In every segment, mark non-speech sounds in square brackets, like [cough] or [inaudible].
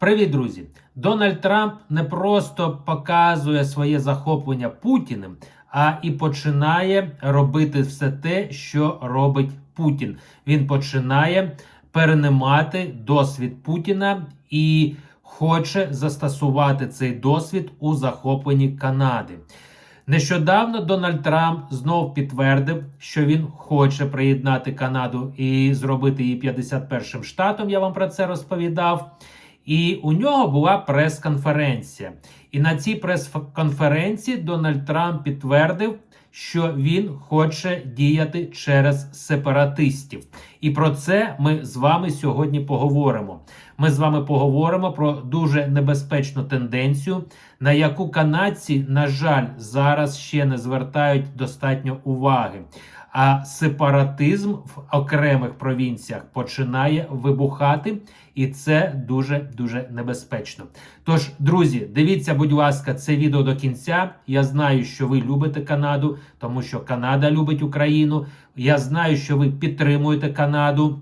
Привіт, друзі! Дональд Трамп не просто показує своє захоплення Путіним, а і починає робити все те, що робить Путін. Він починає переймати досвід Путіна і хоче застосувати цей досвід у захопленні Канади. Нещодавно Дональд Трамп знов підтвердив, що він хоче приєднати Канаду і зробити її 51-м штатом. Я вам про це розповідав. І у нього була прес-конференція. І на цій прес-конференції Дональд Трамп підтвердив, що він хоче діяти через сепаратистів. І про це ми з вами сьогодні поговоримо. Ми з вами поговоримо про дуже небезпечну тенденцію, на яку канадці, на жаль, зараз ще не звертають достатньо уваги. А сепаратизм в окремих провінціях починає вибухати, і це дуже дуже небезпечно. Тож, друзі, дивіться, будь ласка, це відео до кінця. Я знаю, що ви любите Канаду, тому що Канада любить Україну. Я знаю, що ви підтримуєте Канаду.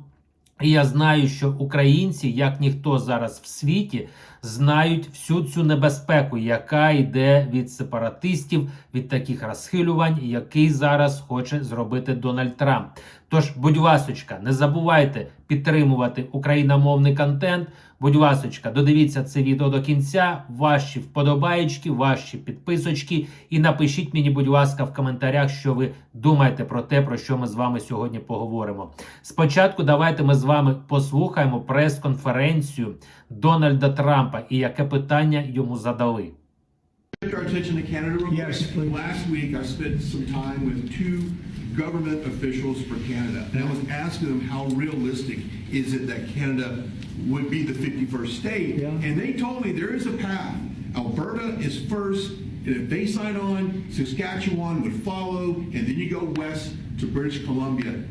І я знаю, що українці, як ніхто зараз в світі, знають всю цю небезпеку, яка йде від сепаратистів, від таких розхилювань, який зараз хоче зробити Дональд Трамп. Тож, будь ласочка, не забувайте підтримувати україномовний контент. Будь ласочка, додивіться це відео до кінця. Ваші вподобаєчки, ваші підписочки. І напишіть мені, будь ласка, в коментарях, що ви думаєте про те, про що ми з вами сьогодні поговоримо. Спочатку давайте ми з вами послухаємо прес-конференцію Дональда Трампа і яке питання йому задали. Our attention to Canada real quick. Last week, I spent some time with two government officials for Canada, and I was asking them how realistic is it that Canada would be the 51st state, Yeah. and they told me there is a path. Alberta is first, and if they sign on, Saskatchewan would follow, and then you go west to British Columbia.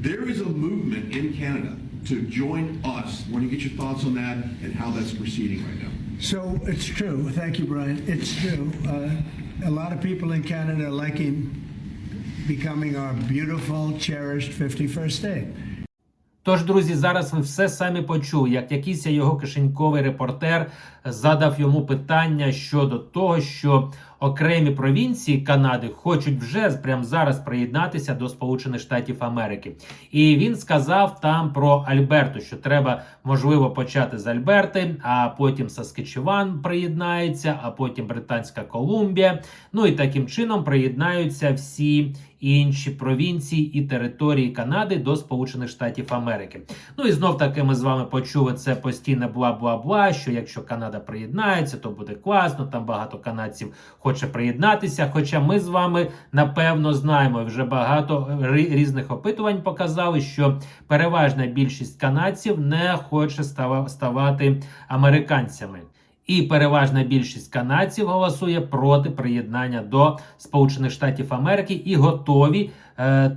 There is a movement in Canada to join us. I want to get your thoughts on that and how that's proceeding right now. So it's true. Thank you, Brian. It's true. Uh, a lot of people in Canada are liking becoming our beautiful, cherished 51st state. Тож, друзі, зараз ви все самі почули, як якийсь його кишеньковий репортер задав йому питання щодо того, що окремі провінції Канади хочуть вже прямо зараз приєднатися до Сполучених Штатів Америки. І він сказав там про Альберту, що треба можливо почати з Альберти, а потім Саскачеван приєднається, а потім Британська Колумбія. Ну і таким чином приєднаються всі інші провінції і території Канади до Сполучених Штатів Америки. Ну і знов таки ми з вами почули це постійне бла бла бла. Що якщо Канада приєднається, то буде класно. Там багато канадців хоче приєднатися. Хоча ми з вами напевно знаємо, вже багато рі- різних опитувань показали, що переважна більшість канадців не хоче ставати американцями. І переважна більшість канадців голосує проти приєднання до Сполучених Штатів Америки і готові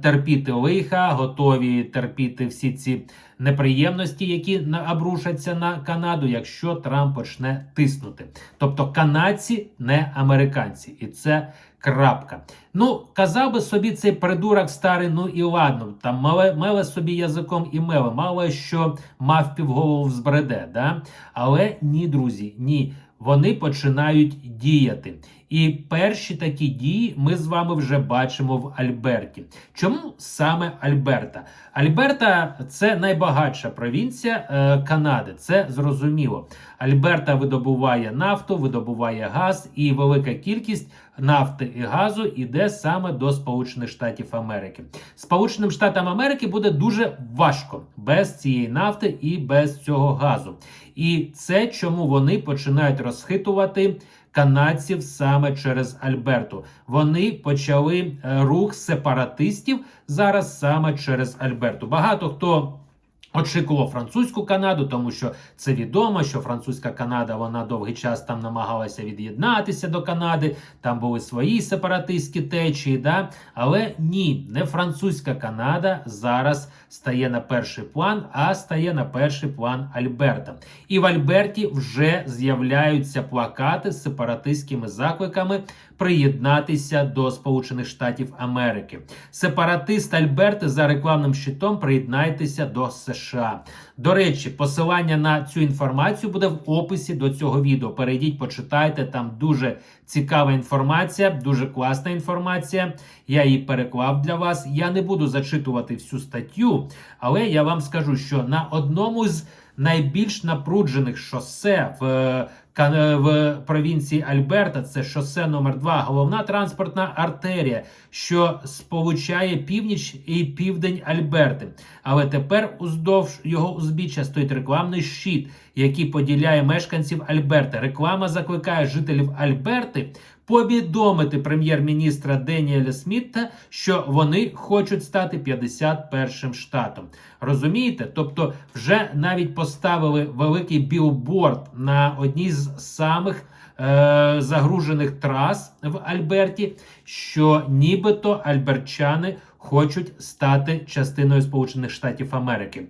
терпіти лиха, готові терпіти всі ці неприємності, які обрушаться на Канаду, якщо Трамп почне тиснути. Тобто канадці не американці, і це крапка. Ну, казав би собі цей придурок старий, ну і ладно, там меле, меле собі язиком і меле, мало що мав півголову взбреде, да? Але ні, друзі, ні. Вони починають діяти. І перші такі дії ми з вами вже бачимо в Альберті. Чому саме Альберта? Альберта це найбагатша провінція е, Канади. Це зрозуміло. Альберта видобуває нафту, видобуває газ, і велика кількість нафти і газу йде саме до Сполучених Штатів Америки. Сполученим Штатам Америки буде дуже важко без цієї нафти і без цього газу. І це чому вони починають розхитувати канадців саме через Альберту. Вони почали е, рух сепаратистів зараз саме через Альберту. Багато хто. Очікував французьку Канаду, тому що це відомо, що французька Канада вона довгий час там намагалася від'єднатися до Канади. Там були свої сепаратистські течії. Да? Але ні, не французька Канада зараз стає на перший план, а стає на перший план Альберта. І в Альберті вже з'являються плакати з сепаратистськими закликами приєднатися до Сполучених Штатів Америки. Сепаратист Альберти за рекламним щитом приєднайтеся до США. До речі, посилання на цю інформацію буде в описі до цього відео. Перейдіть, почитайте. Там дуже цікава інформація, дуже класна інформація. Я її переклав для вас. Я не буду зачитувати всю статтю, але я вам скажу, що на одному з найбільш напруджених шосе в, в провінції Альберта, це шосе номер 2 головна транспортна артерія, що сполучає північ і південь Альберти. Але тепер уздовж його узбіччя стоїть рекламний щит, який поділяє мешканців Альберти. Реклама закликає жителів Альберти повідомити прем'єр-міністра Деніеля Смітта, що вони хочуть стати 51-м штатом. Розумієте? Тобто, вже навіть поставили великий білборд на одній з самих е, загружених трас в Альберті, що нібито альберчани хочуть стати частиною Сполучених Штатів Америки.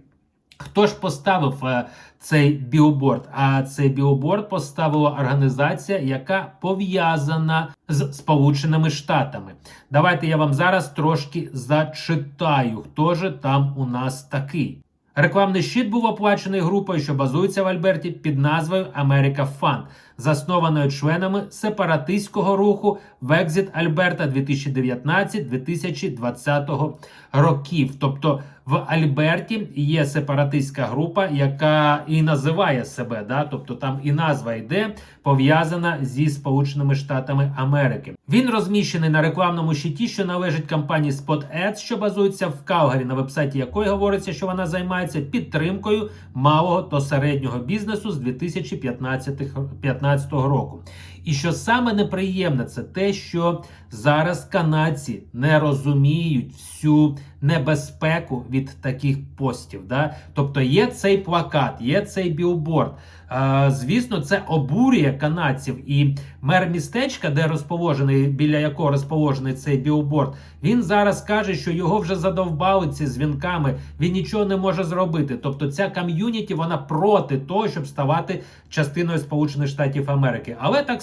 Хто ж поставив е, цей білборд? А цей білборд поставила організація, яка пов'язана з Сполученими Штатами. Давайте я вам зараз трошки зачитаю, хто же там у нас такий. Рекламний щит був оплачений групою, що базується в Альберті під назвою Америка Фан, заснованою членами сепаратистського руху Векзіт Альберта 2019-2020 років. Тобто в Альберті є сепаратистська група, яка і називає себе, да? тобто там і назва йде пов'язана зі Сполученими Штатами Америки. Він розміщений на рекламному щиті, що належить компанії Spot що базується в Калгарі, на вебсайті якої говориться, що вона займається підтримкою малого та середнього бізнесу з 2015 року. І що саме неприємне, це те, що зараз канадці не розуміють всю небезпеку від таких постів. Да? Тобто є цей плакат, є цей білборд. Е, звісно, це обурює канадців. І мер містечка, де розположений, біля якого розположений цей білборд, він зараз каже, що його вже задовбали ці дзвінками. Він нічого не може зробити. Тобто, ця ком'юніті вона проти того, щоб ставати частиною Сполучених Штатів Америки. Але так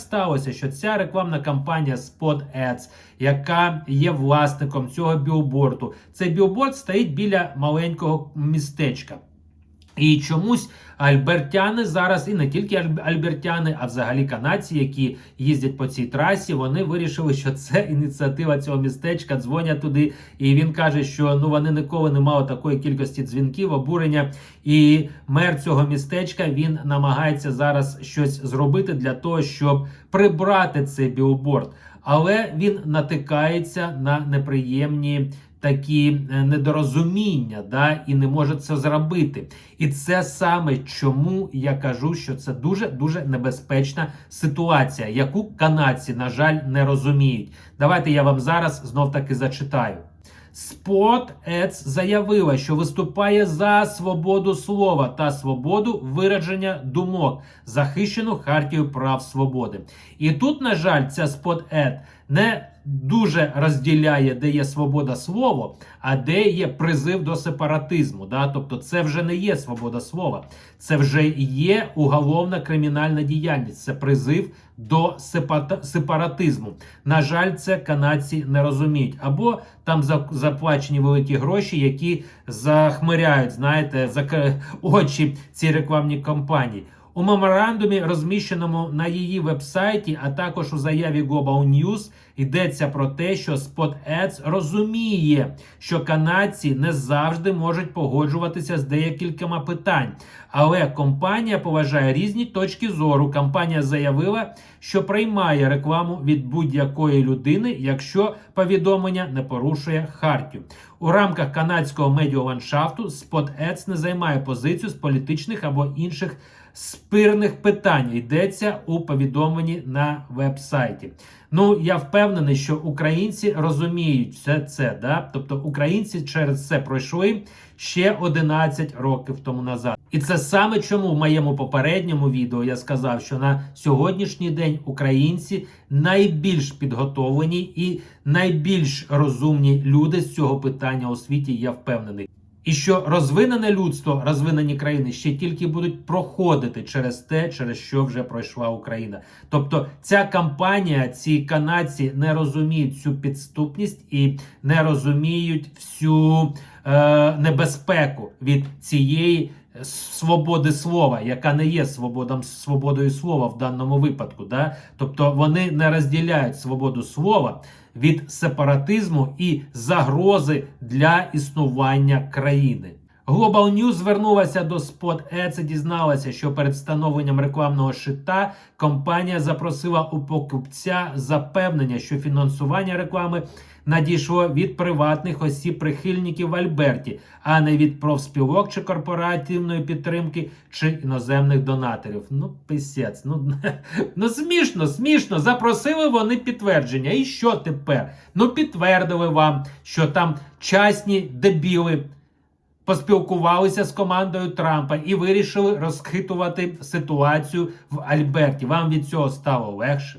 що ця рекламна кампанія Spot Ads, яка є власником цього білборду, цей білборд стоїть біля маленького містечка. І чомусь альбертяни зараз, і не тільки альб- альбертяни, а взагалі канадці, які їздять по цій трасі, вони вирішили, що це ініціатива цього містечка. Дзвонять туди, і він каже, що ну вони ніколи не мали такої кількості дзвінків, обурення. І мер цього містечка він намагається зараз щось зробити для того, щоб прибрати цей білборд. Але він натикається на неприємні такі е, недорозуміння, да, і не може це зробити. І це саме чому я кажу, що це дуже дуже небезпечна ситуація, яку канадці, на жаль, не розуміють. Давайте я вам зараз знов таки зачитаю. Spot Ads заявила, що виступає за свободу слова та свободу вираження думок, захищену хартією прав свободи. І тут, на жаль, ця Spot Ad не дуже розділяє, де є свобода слова, а де є призив до сепаратизму. Да? Тобто, це вже не є свобода слова, це вже є уголовна кримінальна діяльність, це призив до сепаратизму. На жаль, це канадці не розуміють. Або там заплачені великі гроші, які захмиряють, знаєте, очі ці рекламні кампанії. У меморандумі, розміщеному на її вебсайті, а також у заяві Global News, йдеться про те, що Spot розуміє, що канадці не завжди можуть погоджуватися з деякількома питань. Але компанія поважає різні точки зору. Компанія заявила, що приймає рекламу від будь-якої людини, якщо повідомлення не порушує хартію. У рамках канадського медіаландшафту Spot Ads не займає позицію з політичних або інших спирних питань. Йдеться у повідомленні на вебсайті. Ну я впевнений, що українці розуміють все це. Да? Тобто українці через це пройшли ще 11 років тому назад. І це саме чому в моєму попередньому відео я сказав, що на сьогоднішній день українці найбільш підготовлені і найбільш розумні люди з цього питання у світі. Я впевнений. І що розвинене людство, розвинені країни ще тільки будуть проходити через те, через що вже пройшла Україна. Тобто ця кампанія, ці канадці не розуміють цю підступність і не розуміють всю е, небезпеку від цієї свободи слова, яка не є свободом, свободою слова в даному випадку. Да? Тобто вони не розділяють свободу слова від сепаратизму і загрози для існування країни. Global News звернулася до Spot Ads і дізналася, що перед встановленням рекламного шита компанія запросила у покупця запевнення, що фінансування реклами надійшло від приватних осіб прихильників в Альберті, а не від профспілок чи корпоративної підтримки чи іноземних донаторів. Ну, писець, ну, [laughs] ну смішно, смішно. Запросили вони підтвердження. І що тепер? Ну, підтвердили вам, що там частні дебіли поспілкувалися з командою Трампа і вирішили розхитувати ситуацію в Альберті. Вам від цього стало легше?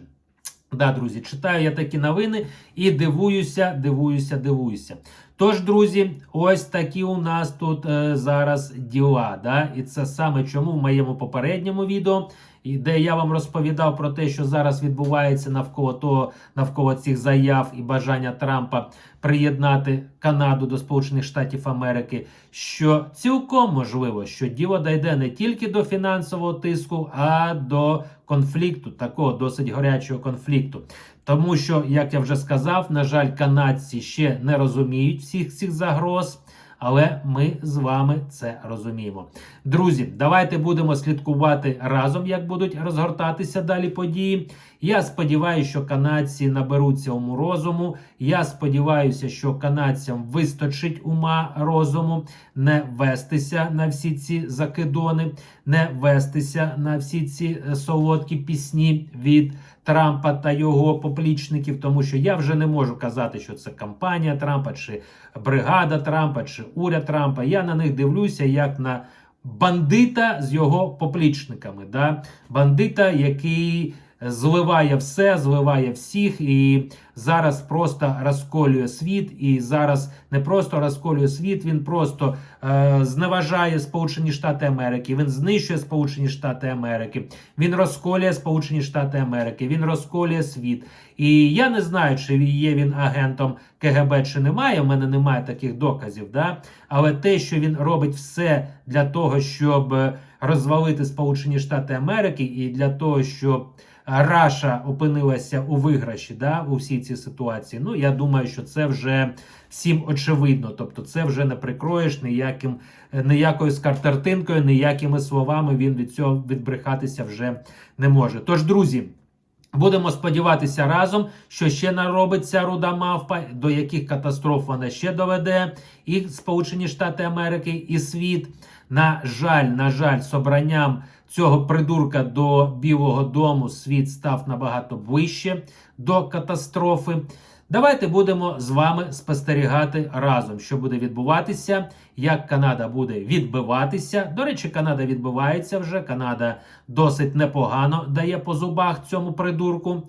Да, друзі, читаю я такі новини і дивуюся, дивуюся, дивуюся. Тож, друзі, ось такі у нас тут е, зараз діла. Да? І це саме чому в моєму попередньому відео, і де я вам розповідав про те, що зараз відбувається навколо того, навколо цих заяв і бажання Трампа приєднати Канаду до Сполучених Штатів Америки, що цілком можливо, що діло дійде не тільки до фінансового тиску, а до конфлікту, такого досить гарячого конфлікту. Тому що, як я вже сказав, на жаль, канадці ще не розуміють всіх цих загроз. Але ми з вами це розуміємо. Друзі, давайте будемо слідкувати разом, як будуть розгортатися далі події. Я сподіваюся, що канадці наберуться уму розуму. Я сподіваюся, що канадцям вистачить ума розуму не вестися на всі ці закидони, не вестися на всі ці е, солодкі пісні від Трампа та його поплічників, тому що я вже не можу казати, що це кампанія Трампа, чи бригада Трампа, чи уряд Трампа. Я на них дивлюся як на бандита з його поплічниками. Да? Бандита, який зливає все, зливає всіх, і зараз просто розколює світ. І зараз не просто розколює світ, він просто е, зневажає Сполучені Штати Америки. Він знищує Сполучені Штати Америки. Він розколює Сполучені Штати Америки. Він розколює світ. І я не знаю, чи є він агентом КГБ чи немає. У мене немає таких доказів. Да? Але те, що він робить все для того, щоб е, розвалити Сполучені Штати Америки, і для того, щоб Раша опинилася у виграші да, у всій цій ситуації. Ну, я думаю, що це вже всім очевидно. Тобто, це вже не прикроєш ніяким, ніякою скартартинкою, ніякими словами він від цього відбрехатися вже не може. Тож, друзі. Будемо сподіватися разом, що ще наробиться руда мавпа, до яких катастроф вона ще доведе, і Сполучені Штати Америки, і світ. На жаль, на жаль, з обранням цього придурка до Білого Дому світ став набагато ближче до катастрофи. Давайте будемо з вами спостерігати разом, що буде відбуватися, як Канада буде відбиватися. До речі, Канада відбивається вже. Канада досить непогано дає по зубах цьому придурку.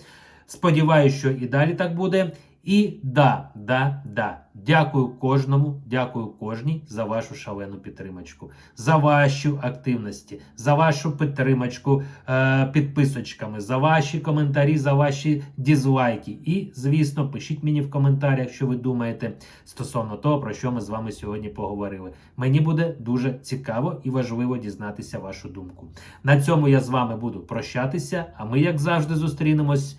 Сподіваюся, що і далі так буде. І да, да, да. Дякую кожному, дякую кожній за вашу шалену підтримочку, за вашу активності, за вашу підтримочку е, підписочками, за ваші коментарі, за ваші дізлайки. І, звісно, пишіть мені в коментарях, що ви думаєте стосовно того, про що ми з вами сьогодні поговорили. Мені буде дуже цікаво і важливо дізнатися вашу думку. На цьому я з вами буду прощатися, а ми, як завжди, зустрінемось